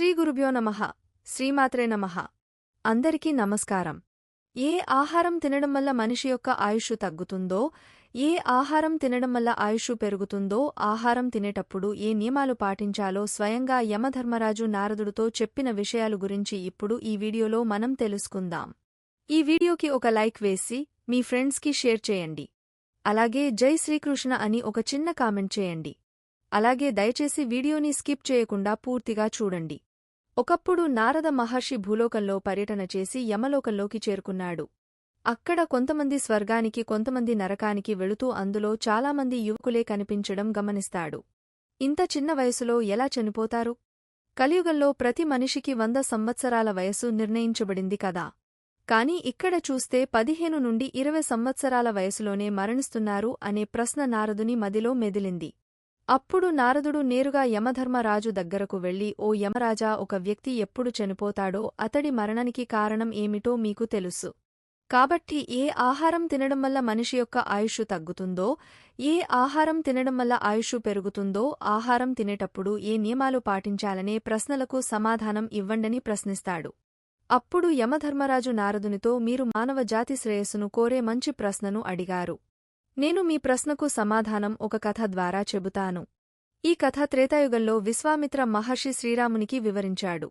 శ్రీ గురుభ్యో నమః. శ్రీమాత్రే నమః. అందరికీ నమస్కారం. ఏ ఆహారం తినడం వల్ల మనిషి యొక్క ఆయుష్ తగ్గుతుందో ఏ ఆహారం తినడం వల్ల ఆయుష్ పెరుగుతుందో ఆహారం తినేటప్పుడు ఏ నియమాలు పాటించాలో స్వయంగా యమధర్మరాజు నారదుడితో చెప్పిన విషయాలు గురించి ఇప్పుడు ఈ వీడియోలో మనం తెలుసుకుందాం. ఈ వీడియోకి ఒక లైక్ వేసి మీ ఫ్రెండ్స్కి షేర్ చేయండి. అలాగే జై శ్రీకృష్ణ అని ఒక చిన్న కామెంట్ చేయండి. అలాగే దయచేసి వీడియోని స్కిప్ చేయకుండా పూర్తిగా చూడండి. ఒకప్పుడు నారద మహర్షి భూలోకంలో పర్యటన చేసి యమలోకంలోకి చేరుకున్నాడు. అక్కడ కొంతమంది స్వర్గానికి కొంతమంది నరకానికి వెళుతూ అందులో చాలామంది యువకులే కనిపించడం గమనిస్తాడు. ఇంత చిన్న వయసులో ఎలా చనిపోతారు? కలియుగంలో ప్రతి మనిషికి వంద సంవత్సరాల వయసు నిర్ణయించబడింది కదా. కాని ఇక్కడ చూస్తే పదిహేను నుండి ఇరవై సంవత్సరాల వయసులోనే మరణిస్తున్నారు అనే ప్రశ్న నారదుని మదిలో మెదిలింది. అప్పుడు నారదుడు నేరుగా యమధర్మరాజు దగ్గరకు వెళ్ళి ఓ యమరాజా ఒక వ్యక్తి ఎప్పుడు చనిపోతాడో అతడి మరణానికి కారణం ఏమిటో మీకు తెలుసు. కాబట్టి ఏ ఆహారం తినడం వల్ల మనిషి యొక్క ఆయుష్ తగ్గుతుందో ఏ ఆహారం తినడం వల్ల ఆయుష్ పెరుగుతుందో ఆహారం తినేటప్పుడు ఏ నియమాలు పాటించాలనే ప్రశ్నలకు సమాధానం ఇవ్వండని ప్రశ్నిస్తాడు. అప్పుడు యమధర్మరాజు నారదునితో మీరు మానవ జాతి శ్రేయస్సును కోరే మంచి ప్రశ్నను అడిగారు. నేను మీ ప్రశ్నకు సమాధానం ఒక కథ ద్వారా చెబుతాను. ఈ కథ త్రేతాయుగంలో విశ్వామిత్ర మహర్షి శ్రీరామునికి వివరించాడు.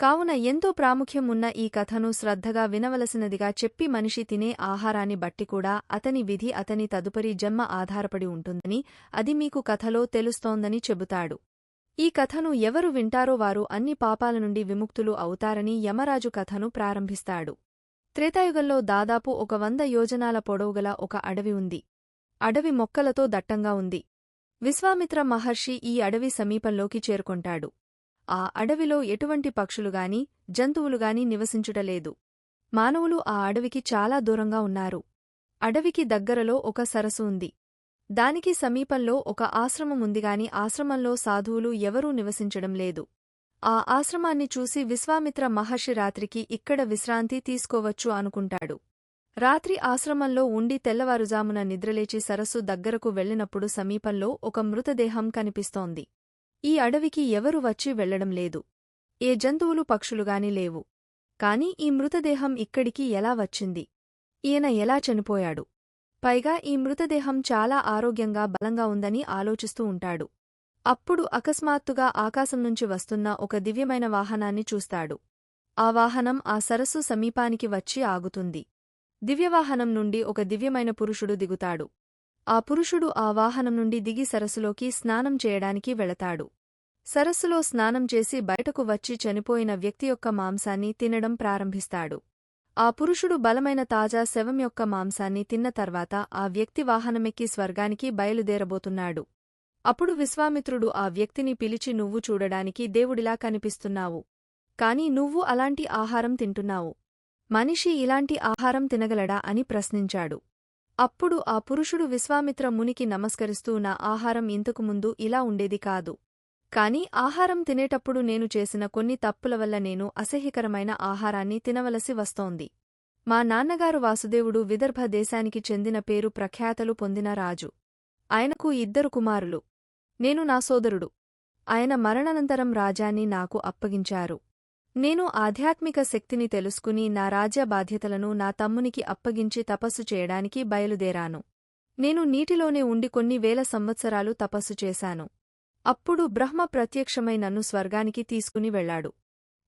కావున ఎంతో ప్రాముఖ్యం ఉన్న ఈ కథను శ్రద్ధగా వినవలసినదిగా చెప్పి మనిషి తినే ఆహారాన్ని బట్టి కూడా అతని విధి అతని తదుపరి జన్మ ఆధారపడి ఉంటుందని అది మీకు కథలో తెలుస్తోందని చెబుతాడు. ఈ కథను ఎవరు వింటారో వారు అన్ని పాపాల నుండి విముక్తులు అవుతారని యమరాజు కథను ప్రారంభిస్తాడు. త్రేతాయుగంలో దాదాపు ఒక వంద యోజనాల పొడవుగల ఒక అడవి ఉంది. అడవి మొక్కలతో దట్టంగా ఉంది. విశ్వామిత్ర మహర్షి ఈ అడవి సమీపంలోకి చేరుకొంటాడు. ఆ అడవిలో ఎటువంటి పక్షులుగాని జంతువులుగాని నివసించుటలేదు. మానవులు ఆ అడవికి చాలా దూరంగా ఉన్నారు. అడవికి దగ్గరలో ఒక సరస్సు ఉంది. దానికి సమీపంలో ఒక ఆశ్రమముందిగాని ఆశ్రమంలో సాధువులు ఎవరూ నివసించడం లేదు. ఆ ఆశ్రమాన్ని చూసి విశ్వామిత్ర మహర్షి రాత్రికి ఇక్కడ విశ్రాంతి తీసుకోవచ్చు అనుకుంటాడు. రాత్రి ఆశ్రమంలో ఉండి తెల్లవారుజామున నిద్రలేచి సరస్సు దగ్గరకు వెళ్ళినప్పుడు సమీపంలో ఒక మృతదేహం కనిపిస్తోంది. ఈ అడవికి ఎవరు వచ్చి వెళ్ళడం లేదు. ఏ జంతువులు పక్షులుగాని లేవు. కాని ఈ మృతదేహం ఇక్కడికి ఎలా వచ్చింది? ఈయన ఎలా చనిపోయాడు? పైగా ఈ మృతదేహం చాలా ఆరోగ్యంగా బలంగా ఉందని ఆలోచిస్తూ ఉంటాడు. అప్పుడు అకస్మాత్తుగా ఆకాశం నుంచి వస్తున్న ఒక దివ్యమైన వాహనాన్ని చూస్తాడు. ఆ వాహనం ఆ సరస్సు సమీపానికి వచ్చి ఆగుతుంది. దివ్యవాహనం నుండి ఒక దివ్యమైన పురుషుడు దిగుతాడు. ఆ పురుషుడు ఆ వాహనం నుండి దిగి సరస్సులోకి స్నానం చేయడానికి వెళతాడు. సరస్సులో స్నానం చేసి బయటకు వచ్చి చనిపోయిన వ్యక్తి యొక్క మాంసాన్ని తినడం ప్రారంభిస్తాడు. ఆ పురుషుడు బలమైన తాజా శవం యొక్క మాంసాన్ని తిన్న తర్వాత ఆ వ్యక్తి వాహనమెక్కి స్వర్గానికి బయలుదేరబోతున్నాడు. అప్పుడు విశ్వామిత్రుడు ఆ వ్యక్తిని పిలిచి నువ్వు చూడడానికి దేవుడిలా కనిపిస్తున్నావు. కాని నువ్వు అలాంటి ఆహారం తింటున్నావు. మనిషి ఇలాంటి ఆహారం తినగలడా అని ప్రశ్నించాడు. అప్పుడు ఆ పురుషుడు విశ్వామిత్ర మునికి నమస్కరిస్తూ నా ఆహారం ఇంతకుముందు ఇలా ఉండేది కాదు. కాని ఆహారం తినేటప్పుడు నేను చేసిన కొన్ని తప్పుల వల్ల నేను అసహ్యకరమైన ఆహారాన్ని తినవలసి వస్తోంది. మా నాన్నగారు వాసుదేవుడు విదర్భ దేశానికి చెందిన పేరు ప్రఖ్యాతలు పొందిన రాజు. ఆయనకు ఇద్దరు కుమారులు. నేను నా సోదరుడు. ఆయన మరణానంతరం రాజాన్ని నాకు అప్పగించారు. నేను ఆధ్యాత్మిక శక్తిని తెలుసుకుని నా రాజ్య బాధ్యతలను నా తమ్మునికి అప్పగించి తపస్సు చేయడానికి బయలుదేరాను. నేను నీటిలోనే ఉండి కొన్ని వేల సంవత్సరాలు తపస్సు చేశాను. అప్పుడు బ్రహ్మ ప్రత్యక్షమై నన్ను స్వర్గానికి తీసుకుని వెళ్ళాడు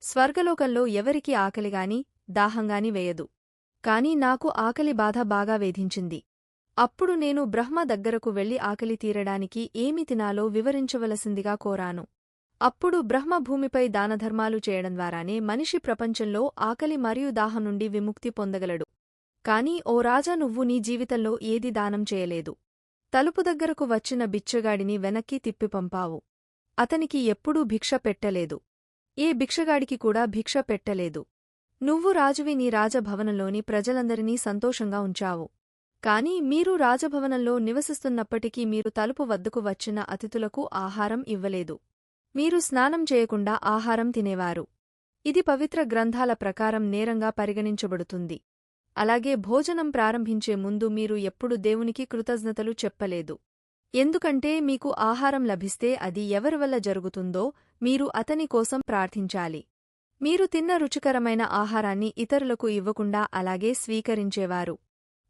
స్వర్గలోకంలో ఎవరికి ఆకలిగాని దాహంగాని వేయదు. కాని నాకు ఆకలి బాధ బాగా వేధించింది. అప్పుడు నేను బ్రహ్మ దగ్గరకు వెళ్ళి ఆకలి తీరడానికి ఏమి తినాలో వివరించవలసిందిగా కోరాను. అప్పుడు బ్రహ్మ భూమిపై దానధర్మాలు చేయడం ద్వారానే మనిషి ప్రపంచంలో ఆకలి మరియు దాహం నుండి విముక్తి పొందగలడు. కాని ఓ రాజా నువ్వు నీ జీవితంలో ఏది దానం చేయలేదు. తలుపు దగ్గరకు వచ్చిన బిచ్చగాడిని వెనక్కి తిప్పిపంపావు అతనికి ఎప్పుడూ భిక్ష పెట్టలేదు. ఏ భిక్షగాడికి కూడా భిక్ష పెట్టలేదు. నువ్వు రాజువి నీ రాజభవనంలోని ప్రజలందరినీ సంతోషంగా ఉంచావు. కాని మీరు రాజభవనంలో నివసిస్తున్నప్పటికీ మీరు తలుపు వద్దకు వచ్చిన అతిథులకు ఆహారం ఇవ్వలేదు. మీరు స్నానం చేయకుండా ఆహారం తినేవారు. ఇది పవిత్ర గ్రంథాల ప్రకారం నేరంగా పరిగణించబడుతుంది. అలాగే భోజనం ప్రారంభించే ముందు మీరు ఎప్పుడు దేవునికి కృతజ్ఞతలు చెప్పలేదు. ఎందుకంటే మీకు ఆహారం లభిస్తే అది ఎవరి వల్ల జరుగుతుందో మీరు అతని కోసం ప్రార్థించాలి. మీరు తిన్న రుచికరమైన ఆహారాన్ని ఇతరులకు ఇవ్వకుండా అలాగే స్వీకరించేవారు.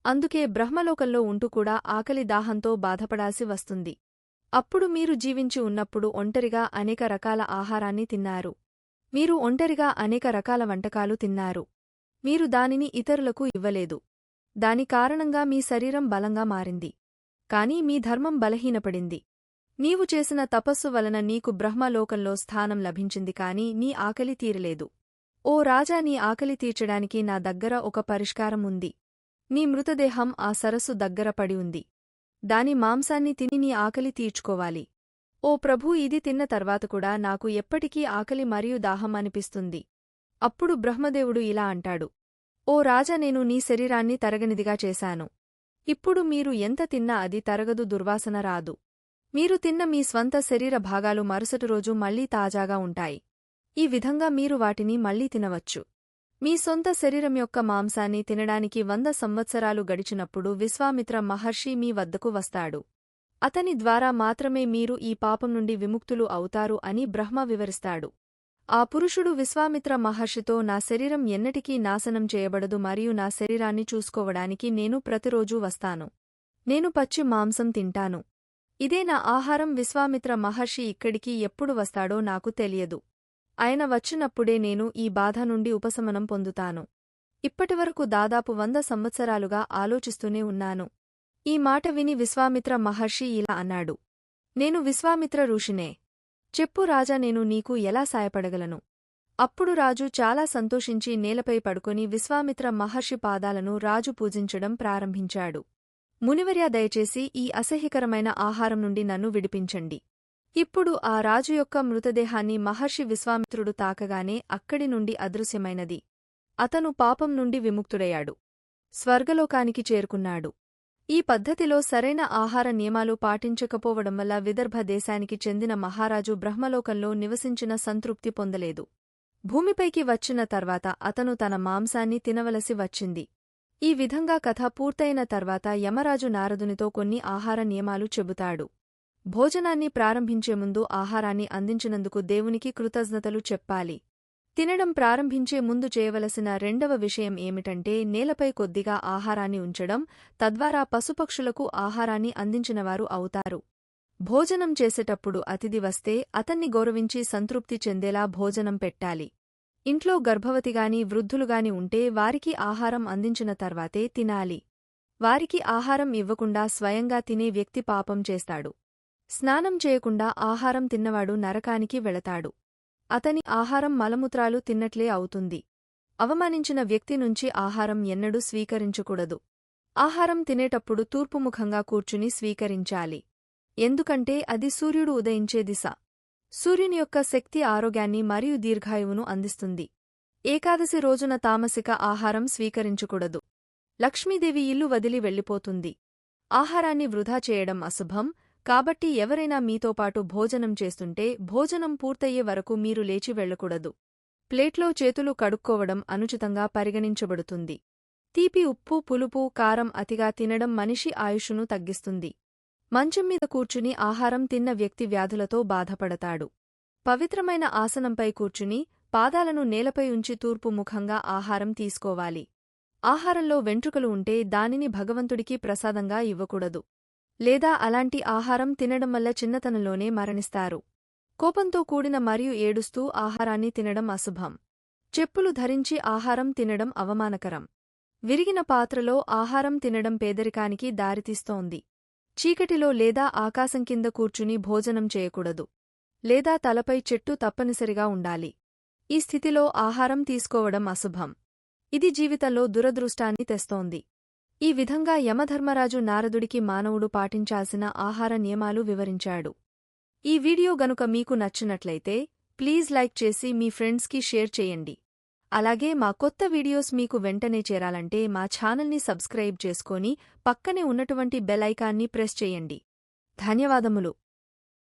అందుకే బ్రహ్మలోకంలో ఉంటూ కూడా ఆకలి దాహంతో బాధపడాల్సి వస్తుంది. అప్పుడు మీరు జీవించి ఉన్నప్పుడు ఒంటరిగా అనేక రకాల ఆహారాన్ని తిన్నారు. మీరు ఒంటరిగా అనేక రకాల వంటకాలు తిన్నారు. మీరు దానిని ఇతరులకు ఇవ్వలేదు. దాని కారణంగా మీ శరీరం బలంగా మారింది. కాని మీ ధర్మం బలహీనపడింది. నీవు చేసిన తపస్సు వలన నీకు బ్రహ్మలోకంలో స్థానం లభించింది కాని నీ ఆకలి తీరలేదు. ఓ రాజా నీ ఆకలి తీర్చడానికి నా దగ్గర ఒక పరిష్కారం ఉంది. నీ మృతదేహం ఆ సరస్సు దగ్గర పడి ఉంది. దాని మాంసాన్ని తిని నీ ఆకలి తీర్చుకోవాలి. ఓ ప్రభూ ఇది తిన్న తర్వాత కూడా నాకు ఎప్పటికీ ఆకలి మరియు దాహం అనిపిస్తుంది. అప్పుడు బ్రహ్మదేవుడు ఇలా అంటాడు. ఓ రాజా నేను నీ శరీరాన్ని తరగనిదిగా చేశాను. ఇప్పుడు మీరు ఎంత తిన్నా అది తరగదు దుర్వాసన రాదు. మీరు తిన్న మీ స్వంత శరీర భాగాలు మరుసటి రోజు మళ్ళీ తాజాగా ఉంటాయి. ఈ విధంగా మీరు వాటిని మళ్ళీ తినవచ్చు. మీ సొంత శరీరం యొక్క మాంసాన్ని తినడానికి వంద సంవత్సరాలు గడిచినప్పుడు విశ్వామిత్ర మహర్షి మీ వద్దకు వస్తాడు. అతని ద్వారా మాత్రమే మీరు ఈ పాపం నుండి విముక్తులు అవుతారు అని బ్రహ్మ వివరిస్తాడు. ఆ పురుషుడు విశ్వామిత్ర మహర్షితో నా శరీరం ఎన్నటికీ నాశనం చేయబడదు మరియు నా శరీరాన్ని చూసుకోవడానికి నేను ప్రతిరోజూ వస్తాను. నేను పచ్చి మాంసం తింటాను. ఇదే నా ఆహారం విశ్వామిత్ర మహర్షి ఇక్కడికి ఎప్పుడు వస్తాడో నాకు తెలియదు. ఆయన వచ్చినప్పుడే నేను ఈ బాధ నుండి ఉపశమనం పొందుతాను. ఇప్పటివరకు దాదాపు వంద సంవత్సరాలుగా ఆలోచిస్తూనే ఉన్నాను. ఈ మాట విని విశ్వామిత్ర మహర్షి ఇలా అన్నాడు. నేను విశ్వామిత్ర ఋషినే. చెప్పు రాజా నేను నీకు ఎలా సాయపడగలను? అప్పుడు రాజు చాలా సంతోషించి నేలపై పడుకొని విశ్వామిత్ర మహర్షి పాదాలను రాజు పూజించడం ప్రారంభించాడు. మునివర్యా దయచేసి ఈ అసహ్యకరమైన ఆహారం నుండి నన్ను విడిపించండి. ఇప్పుడు ఆ రాజు యొక్క మృతదేహాన్ని మహర్షి విశ్వామిత్రుడు తాకగానే అక్కడి నుండి అదృశ్యమైనది. అతను పాపం నుండి విముక్తుడయ్యాడు. స్వర్గలోకానికి చేరుకున్నాడు. ఈ పద్ధతిలో సరైన ఆహార నియమాలు పాటించకపోవడం వల్ల విదర్భ దేశానికి చెందిన మహారాజు బ్రహ్మలోకంలో నివసించిన సంతృప్తి పొందలేదు. భూమిపైకి వచ్చిన తర్వాత అతను తన మాంసాన్ని తినవలసి వచ్చింది. ఈ విధంగా కథ పూర్తయిన తర్వాత యమరాజు నారదునితో కొన్ని ఆహార నియమాలు చెబుతాడు. భోజనాన్ని ప్రారంభించే ముందు ఆహారాన్ని అందించినందుకు దేవునికి కృతజ్ఞతలు చెప్పాలి. తినడం ప్రారంభించే ముందు చేయవలసిన రెండవ విషయం ఏమిటంటే నేలపై కొద్దిగా ఆహారాన్ని ఉంచడం తద్వారా పశుపక్షులకు ఆహారాన్ని అందించినవారు అవుతారు. భోజనం చేసేటప్పుడు అతిథి వస్తే అతన్ని గౌరవించి సంతృప్తి చెందేలా భోజనం పెట్టాలి. ఇంట్లో గర్భవతిగాని వృద్ధులుగాని ఉంటే వారికి ఆహారం అందించిన తర్వాతే తినాలి. వారికి ఆహారం ఇవ్వకుండా స్వయంగా తినే వ్యక్తి పాపం చేస్తాడు. స్నానం చేయకుండా ఆహారం తిన్నవాడు నరకానికి వెళతాడు. అతని ఆహారం మలమూత్రాలు తిన్నట్లే అవుతుంది. అవమానించిన వ్యక్తి నుంచి ఆహారం ఎన్నడూ స్వీకరించకూడదు. ఆహారం తినేటప్పుడు తూర్పుముఖంగా కూర్చుని స్వీకరించాలి. ఎందుకంటే అది సూర్యుడు ఉదయించే దిశ. సూర్యుని యొక్క శక్తి ఆరోగ్యాన్ని మరియు దీర్ఘాయువును అందిస్తుంది. ఏకాదశి రోజున తామసిక ఆహారం స్వీకరించకూడదు. లక్ష్మీదేవి ఇల్లు వదిలి వెళ్ళిపోతుంది. ఆహారాన్ని వృధా చేయడం అశుభం కాబట్టి ఎవరైనా మీతోపాటు భోజనం చేస్తుంటే భోజనం పూర్తయ్యే వరకు మీరు లేచి వెళ్ళకూడదు ప్లేట్లో చేతులు కడుక్కోవడం అనుచితంగా పరిగణించబడుతుంది. తీపి ఉప్పు పులుపు కారం అతిగా తినడం మనిషి ఆయుషును తగ్గిస్తుంది. మంచం మీద కూర్చుని ఆహారం తిన్న వ్యక్తి వ్యాధులతో బాధపడతాడు. పవిత్రమైన ఆసనంపై కూర్చుని పాదాలను నేలపై ఉంచి తూర్పు ముఖంగా ఆహారం తీసుకోవాలి. ఆహారంలో వెంట్రుకలు ఉంటే దానిని భగవంతుడికి ప్రసాదంగా ఇవ్వకూడదు. లేదా అలాంటి ఆహారం తినడం వల్ల చిన్నతనంలోనే మరణిస్తారు. కోపంతో కూడిన మరియు ఏడుస్తూ ఆహారాన్ని తినడం అశుభం. చెప్పులు ధరించి ఆహారం తినడం అవమానకరం. విరిగిన పాత్రలో ఆహారం తినడం పేదరికానికి దారితీస్తోంది. చీకటిలో లేదా ఆకాశం కింద కూర్చుని భోజనం చేయకూడదు. లేదా తలపై చెట్టు తప్పనిసరిగా ఉండాలి. ఈ స్థితిలో ఆహారం తీసుకోవడం అశుభం. ఇది జీవితంలో దురదృష్టాన్ని తెస్తోంది. ఈ విధంగా యమధర్మరాజు నారదుడికి మానవుడు పాటించాల్సిన ఆహార నియమాలు వివరించాడు. ఈ వీడియో గనుక మీకు నచ్చినట్లయితే ప్లీజ్ లైక్ చేసి మీ ఫ్రెండ్స్కి షేర్ చేయండి. అలాగే మా కొత్త వీడియోస్ మీకు వెంటనే చేరాలంటే మా ఛానల్ని సబ్స్క్రైబ్ చేసుకొని పక్కనే ఉన్నటువంటి బెల్ ఐకాన్ని ప్రెస్ చేయండి. ధన్యవాదములు.